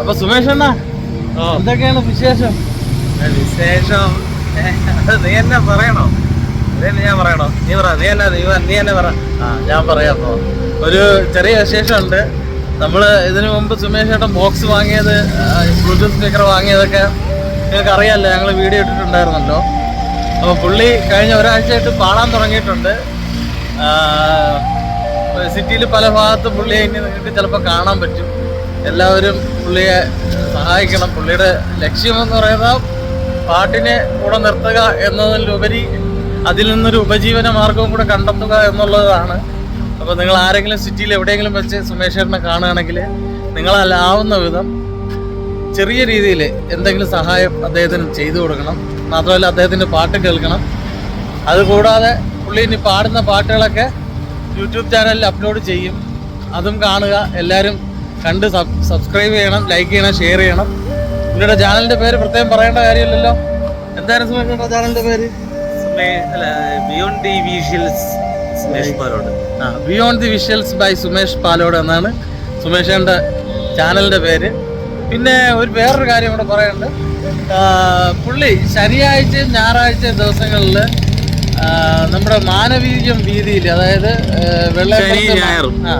അപ്പൊ സുമേഷ് അണ്ണ എന്തൊക്കെയാണ് വിശേഷം? വിശേഷം? നീ എന്നാ പറയണോ? ഇതന്നെ ഞാൻ പറയണോ? നീ പറ നീ എന്നെ നീ എന്നെ പറ. ഞാൻ പറയാം ഒരു ചെറിയ വിശേഷം ഉണ്ട് നമ്മൾ ഇതിനു മുമ്പ് സുമേഷ് ബോക്സ് വാങ്ങിയത് ബ്ലൂടൂത്ത് സ്പീക്കർ വാങ്ങിയതൊക്കെ നിങ്ങൾക്ക് അറിയാമല്ലോ ഞങ്ങൾ വീഡിയോ ഇട്ടിട്ടുണ്ടായിരുന്നല്ലോ. അപ്പോൾ പുള്ളി കഴിഞ്ഞ ഒരാഴ്ചയായിട്ട് പാടാൻ തുടങ്ങിയിട്ടുണ്ട്. സിറ്റിയിൽ പല ഭാഗത്തും പുള്ളിയെ ഇനി നിങ്ങൾക്ക് ചിലപ്പോൾ കാണാൻ പറ്റും. എല്ലാവരും പുള്ളിയെ സഹായിക്കണം. പുള്ളിയുടെ ലക്ഷ്യമെന്ന് പറയുന്നത് പാട്ടിനെ കൂടെ നിർത്തുക എന്നതിലുപരി അതിൽ നിന്നൊരു ഉപജീവന മാർഗവും കൂടെ കണ്ടെത്തുക എന്നുള്ളതാണ് അപ്പോൾ നിങ്ങൾ ആരെങ്കിലും സിറ്റിയിൽ എവിടെയെങ്കിലും വെച്ച് സുമേഷേട്ടനെ കാണുകയാണെങ്കിൽ നിങ്ങളാവുന്ന വിധം ചെറിയ രീതിയിൽ എന്തെങ്കിലും സഹായം അദ്ദേഹത്തിന് ചെയ്തു കൊടുക്കണം. മാത്രമല്ല അദ്ദേഹത്തിന്റെ പാട്ട് കേൾക്കണം. അതുകൂടാതെ പുള്ളി ഇനി പാടുന്ന പാട്ടുകളൊക്കെ യൂട്യൂബ് ചാനലിൽ അപ്ലോഡ് ചെയ്യും. അതും കാണുക. എല്ലാവരും കണ്ട് സബ് സബ്സ്ക്രൈബ് ചെയ്യണം ലൈക്ക് ചെയ്യണം ഷെയർ ചെയ്യണം. പുള്ളിയുടെ ചാനലിന്റെ പേര് പ്രത്യേകം പറയേണ്ട കാര്യമില്ലല്ലോ. സുമേഷിന്റെ ചാനലിന്റെ പേര്? Beyond the visuals Sumesh Palode. ആ beyond the visuals by Sumesh Palode എന്നാണ് സുമേഷേന്റെ ചാനലിന്റെ പേര്. പിന്നെ ഒരു വേറൊരു കാര്യം കൂടെ പറയാനുണ്ട്. പുള്ളി ശനിയാഴ്ചയും ഞായറാഴ്ചയും ദിവസങ്ങളിൽ നമ്മുടെ മാനവീയം വീതിയിൽ അതായത് ആ, വെള്ളയമ്പലത്ത് ശനി, ഞായറും. ആ,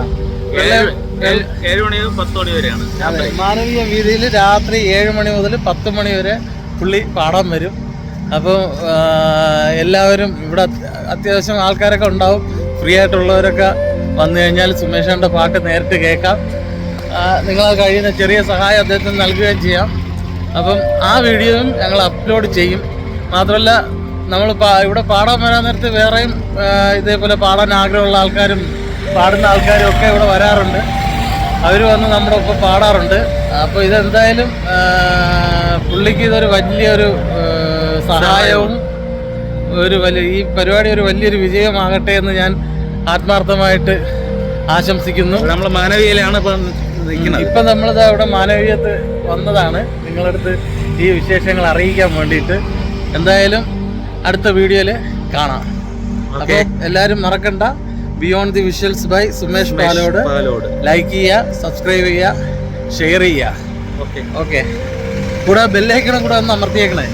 വെള്ള- ഏഴ് ഏഴ് ഏഴ് മണി മുതൽ പത്ത് മണി വരെയാണ്. അതെ, മാനവീയ വീതിയിൽ രാത്രി ഏഴ് മണി മുതൽ പത്ത് മണി വരെ പുള്ളി പാടാൻ വരും. അപ്പോൾ എല്ലാവരും ഇവിടെ അത്- അത്യാവശ്യം ആൾക്കാരൊക്കെ ഉണ്ടാവും. ഫ്രീ ആയിട്ടുള്ളവരൊക്കെ വന്നു കഴിഞ്ഞാൽ സുമേഷേന്റെ പാട്ട് നേരിട്ട് കേൾക്കാം. നിങ്ങൾ കഴിയുന്ന ചെറിയ സഹായം അദ്ദേഹത്തിന് നൽകുകയും ചെയ്യാം. അപ്പം ആ വീഡിയോയും ഞങ്ങൾ അപ്ലോഡ് ചെയ്യും. മാത്രമല്ല നമ്മൾ ഇവിടെ പാടാൻ വരാൻ നേരത്ത് വേറെയും ഇതേപോലെ പാടാൻ ആഗ്രഹമുള്ള ആൾക്കാരും പാടുന്ന ആൾക്കാരും ഒക്കെ ഇവിടെ വരാറുണ്ട്. അവർ വന്ന് നമ്മുടെ ഒപ്പം പാടാറുണ്ട്. അപ്പോൾ ഇതെന്തായാലും പുള്ളിക്ക് ഇതൊരു വലിയൊരു സഹായവും ഒരു വലിയ ഈ പരിപാടി ഒരു വലിയൊരു വിജയമാകട്ടെ എന്ന് ഞാൻ ആത്മാർത്ഥമായിട്ട് ആശംസിക്കുന്നു. നമ്മൾ മാനവീയയിലാണ് ഇപ്പം നിൽക്കുന്നത്. ഇപ്പം നമ്മളിത് അവിടെ മാനവീയത്ത് വന്നതാണ്. നിങ്ങളടുത്ത് ഈ വിശേഷങ്ങൾ അറിയിക്കാൻ വേണ്ടിയിട്ട്. എന്തായാലും അടുത്ത വീഡിയോയിൽ കാണാം. അപ്പോൾ എല്ലാവരും മറക്കണ്ട. Beyond the visuals by Sumesh Palode. Like ചെയ്യുക സബ്സ്ക്രൈബ് ചെയ്യുക ഷെയർ ചെയ്യുക. ഓക്കെ. ഓക്കെ കൂടെ ബെല്ലൈക്കണം കൂടെ ഒന്ന് അമർത്തിയേക്കണേ.